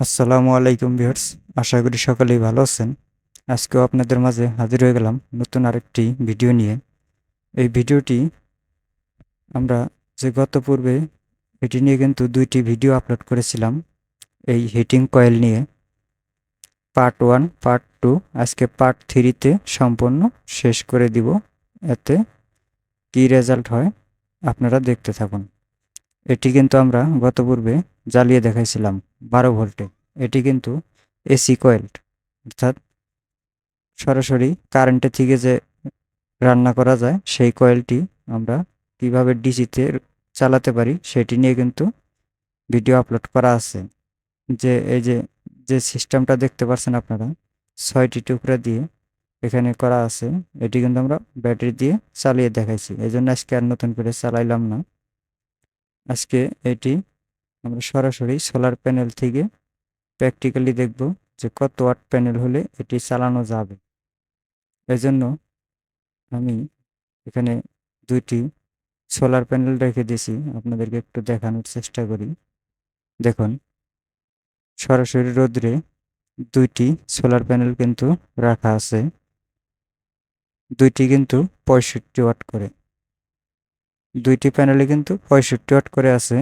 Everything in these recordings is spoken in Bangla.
আসসালামু আলাইকুম ভিউয়ার্স, আশা করি সকলেই ভালো আছেন। আজকেও আপনাদের মাঝে হাজির হয়ে গেলাম নতুন আরেকটি ভিডিও নিয়ে। এই ভিডিওটি আমরা যে গত পূর্বে এটি নিয়ে কিন্তু দুইটি ভিডিও আপলোড করেছিলাম, এই হিটিং কয়েল নিয়ে। পার্ট ওয়ান, পার্ট টু, আজকে পার্ট থ্রিতে সম্পূর্ণ শেষ করে দিব। এতে কী রেজাল্ট হয় আপনারা দেখতে থাকুন। এটি কিন্তু আমরা গত পূর্বে জ্বালিয়ে দেখাইছিলাম বারো ভোল্টে। এটি কিন্তু এসি কয়েল, অর্থাৎ সরাসরি কারেন্টের থেকে যে রান্না করা যায়, সেই কয়েলটি আমরা কীভাবে ডিসিতে চালাতে পারি সেটি নিয়ে কিন্তু ভিডিও আপলোড করা আছে। যে এই যে যে সিস্টেমটা দেখতে পাচ্ছেন আপনারা, ছয়টি টুকরা দিয়ে এখানে করা আছে। এটি কিন্তু আমরা ব্যাটারি দিয়ে চালিয়ে দেখাইছি। এই জন্য আজকে আর নতুন করে চালাইলাম না। আজকে এটি আমরা সরাসরি সোলার প্যানেল থেকে প্র্যাকটিক্যালি দেখব যে কত ওয়াট প্যানেল হলে এটি চালানো যাবে। এজন্য আমি এখানে দুইটি সোলার প্যানেল রেখে দিয়েছি, আপনাদেরকে একটু দেখানোর চেষ্টা করি। দেখুন, সরাসরি রোদ্রে দুইটি সোলার প্যানেল কিন্তু রাখা আছে। দুইটি কিন্তু পঁয়ষট্টি ওয়াট করে। দুইটি প্যানেলে কিন্তু পঁয়ষট্টি ওয়াট করে আছে।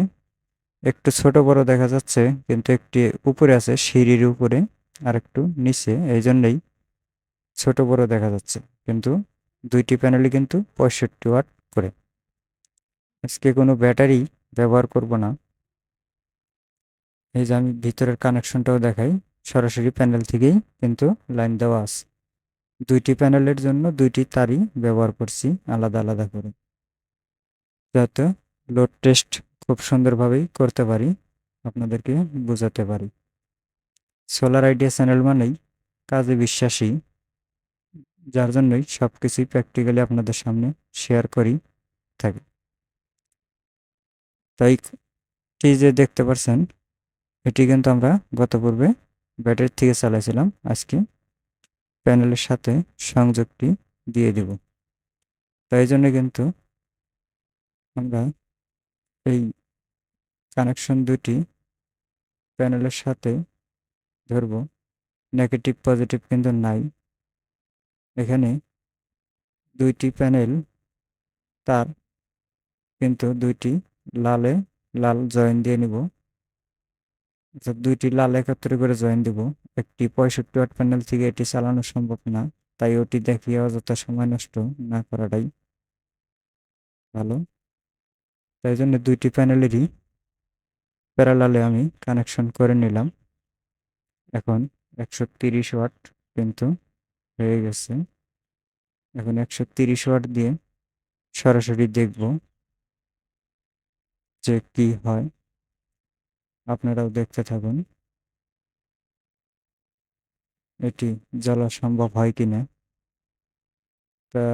একটু ছোট বড় দেখা যাচ্ছে, কিন্তু একটি উপরে আছে, সিঁড়ির উপরে, আর একটু নিচে এই জন্যই ছোট বড় দেখা যাচ্ছে। কিন্তু দুইটি প্যানেলই কিন্তু পঁয়ষট্টি ওয়াট করে। আজকে কোনো ব্যাটারি ব্যবহার করব না। এই যে আমি ভিতরের কানেকশনটাও দেখাই, সরাসরি প্যানেল থেকেই কিন্তু লাইন দেওয়া আছে। দুইটি প্যানেলের জন্য দুইটি তারই ব্যবহার করছি, আলাদা আলাদা করে। যাতে লোড টেস্ট খুব সুন্দরভাবেই করতে পারি, আপনাদেরকে বোঝাতে পারি। সোলার আইডিয়া চ্যানেল মানেই কাজে বিশ্বাসী, যার জন্যই সব কিছুই প্র্যাকটিক্যালি আপনাদের সামনে শেয়ার করি থাকি। তাই এই যে দেখতে পাচ্ছেন এটি কিন্তু আমরা গত পূর্বে ব্যাটারি থেকে চালাইছিলাম, আজকে প্যানেলের সাথে সংযোগটি দিয়ে দেব। তাই জন্য কিন্তু আমরা এই কানেকশন দুটি প্যানেলের সাথে ধরব। নেগেটিভ পজিটিভ কিন্তু নাই। এখানে দুইটি প্যানেল তার কিন্তু দুইটি লালে লাল জয়েন দিয়ে নিব। অর্থাৎ দুইটি লাল একাত্তরে করে জয়েন দিব। একটি পঁয়ষট্টি ওয়াট প্যানেল থেকে এটি চালানো সম্ভব না, তাই ওটি দেখিয়ে অযথা সময় নষ্ট না করাটাই ভালো। তাই জন্য দুইটি প্যানেলেরই প্যারালালে আমি কানেকশন করে নিলাম। এখন একশো তিরিশ ওয়াট কিন্তু হয়ে গেছে। এখন একশো তিরিশ ওয়াট দিয়ে সরাসরি দেখব যে কি হয়। আপনারাও দেখতে থাকুন। এটি জ্বালা সম্ভব হয় কি না তা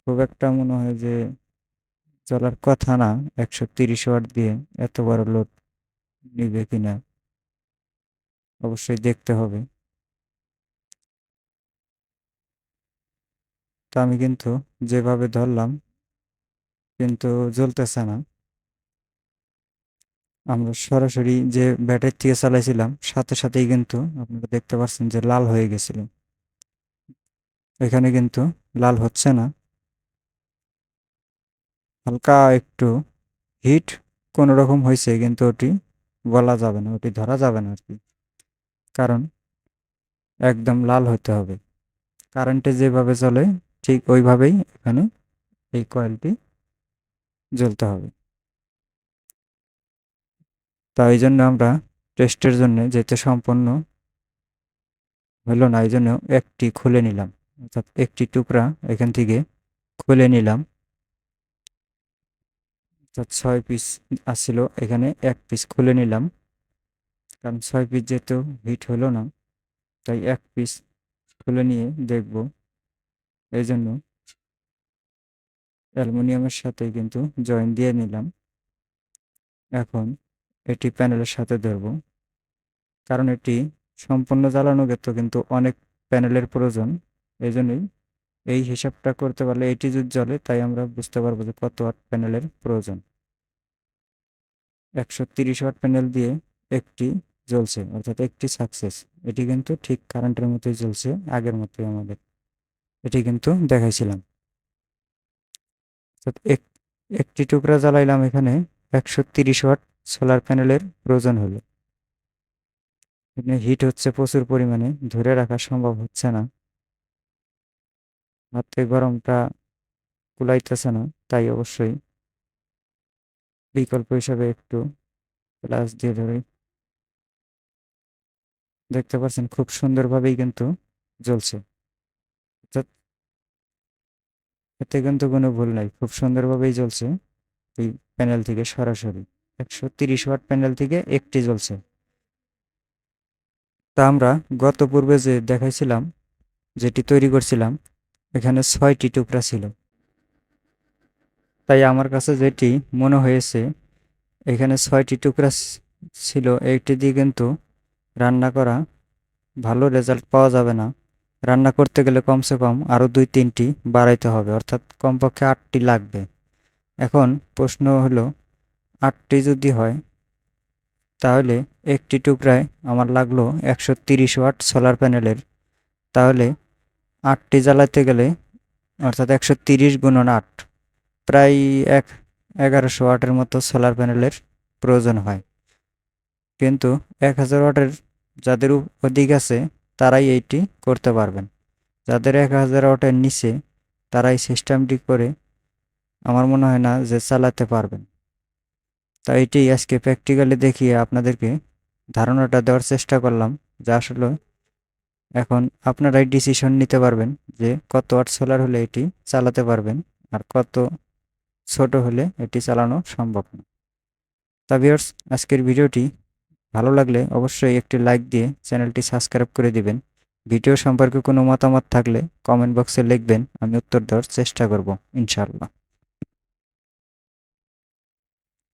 খুব একটা মনে হয় যে চলার কথা না, একশো তিরিশ ওয়াট দিয়ে এত বড় লোড নিবে কিনা? অবশ্যই দেখতে হবে। তা আমি কিন্তু যেভাবে ধরলাম, কিন্তু জ্বলতেছে না। আমরা সরাসরি যে ব্যাটারি থেকে চালাইছিলাম, সাথে সাথেই কিন্তু আপনারা দেখতে পাচ্ছেন যে লাল হয়ে গেছিল। এখানে কিন্তু লাল হচ্ছে না। হালকা একটু হিট কোনো রকম হয়েছে কিন্তু ওটি বলা যাবে না, ওটি ধরা যাবে না আর কি কারণ একদম লাল হতে হবে। কারেন্টে যেভাবে চলে ঠিক ওইভাবেই এখানে এই কয়েলটি জ্বলতে হবে। তাই এই জন্য আমরা টেস্টের জন্য যেতে সম্পন্ন হলো না, এই জন্য একটি খুলে নিলাম। অর্থাৎ একটি টুকরা এখান থেকে খুলে নিলাম। অর্থাৎ ছয় পিস আসছিল এখানে এক পিস খুলে নিলাম। কারণ ছয় পিস যেহেতু হিট হলো না, তাই এক পিস খুলে নিয়ে দেখব। এই জন্য অ্যালুমিনিয়ামের সাথে কিন্তু জয়েন দিয়ে নিলাম। এখন এটি প্যানেলের সাথে ধরব। কারণ এটি সম্পূর্ণ জ্বালানো গেত কিন্তু অনেক প্যানেলের প্রয়োজন এই জন্যই এই হিসাবটা করতে পারলে এটি যদি জ্বলে, তাই আমরা বুঝতে পারব যে কত ওয়াট প্যানেলের প্রয়োজন। একশো তিরিশ ওয়াট প্যানেল দিয়ে একটি জ্বলছে, অর্থাৎ একটি সাকসেস। এটি কিন্তু ঠিক কারেন্টের মতোই জ্বলছে, আগের মতোই আমাদের। এটি কিন্তু দেখাইছিলাম। একটি টুকরা জ্বালাইলাম এখানে, একশো তিরিশ ওয়াট সোলার প্যানেলের প্রয়োজন হলো। এখানে হিট হচ্ছে প্রচুর পরিমাণে, ধরে রাখা সম্ভব হচ্ছে না। হাতে গরমটা কুলাইতেছে না, তাই অবশ্যই বিকল্প হিসাবে একটু গ্লাস দিয়ে ধরে। দেখতে পাচ্ছেন খুব সুন্দরভাবেই কিন্তু জ্বলছে। এতে কিন্তু কোনো ভুল নাই, খুব সুন্দরভাবেই জ্বলছে। এই প্যানেল থেকে সরাসরি একশো তিরিশ ওয়াট প্যানেল থেকে একটি জ্বলছে। তা আমরা গত পূর্বে যে দেখাইছিলাম, যেটি তৈরি করছিলাম এখানে ছয়টি টুকরা ছিল। তাই আমার কাছে যেটি মনে হয়েছে, এখানে ছয়টি টুকরা ছিল। এইটি দিয়ে কিন্তু রান্না করা ভালো রেজাল্ট পাওয়া যাবে না। রান্না করতে গেলে কমসে কম আরও দুই তিনটি বাড়াইতে হবে, অর্থাৎ কমপক্ষে আটটি লাগবে। এখন প্রশ্ন হলো, আটটি যদি হয়, তাহলে একটি টুকরায় আমার লাগল একশো তিরিশ ওয়াট সোলার প্যানেলের। তাহলে আটটি জ্বালাতে গেলে, অর্থাৎ একশো তিরিশ গুণন আট, প্রায় এক, এগারোশো ওয়াটের মতো সোলার প্যানেলের প্রয়োজন হয়। কিন্তু এক হাজার ওয়াটের যাদের অধিক আছে, তারাই এইটি করতে পারবেন। যাদের এক হাজার ওয়াটের নিচে, তারাই সিস্টেমটি করে, আমার মনে হয় না যে চালাতে পারবেন। তাই এটি আজকে প্র্যাকটিক্যালি দেখিয়ে আপনাদেরকে ধারণাটা দেওয়ার চেষ্টা করলাম যা আসলে এখন আপনারাই ডিসিশন নিতে পারবেন যে কত ওয়াট সোলার হলে এটি চালাতে পারবেন আর কত ছোট হলে এটি চালানো সম্ভব না। তা ভিউয়ার্স আজকের ভিডিওটি ভালো লাগলে অবশ্যই একটি লাইক দিয়ে চ্যানেলটি সাবস্ক্রাইব করে দিবেন। ভিডিও সম্পর্কে কোনো মতামত থাকলে কমেন্ট বক্সে লিখবেন, আমি উত্তর দেওয়ার চেষ্টা করব, ইনশাআল্লাহ।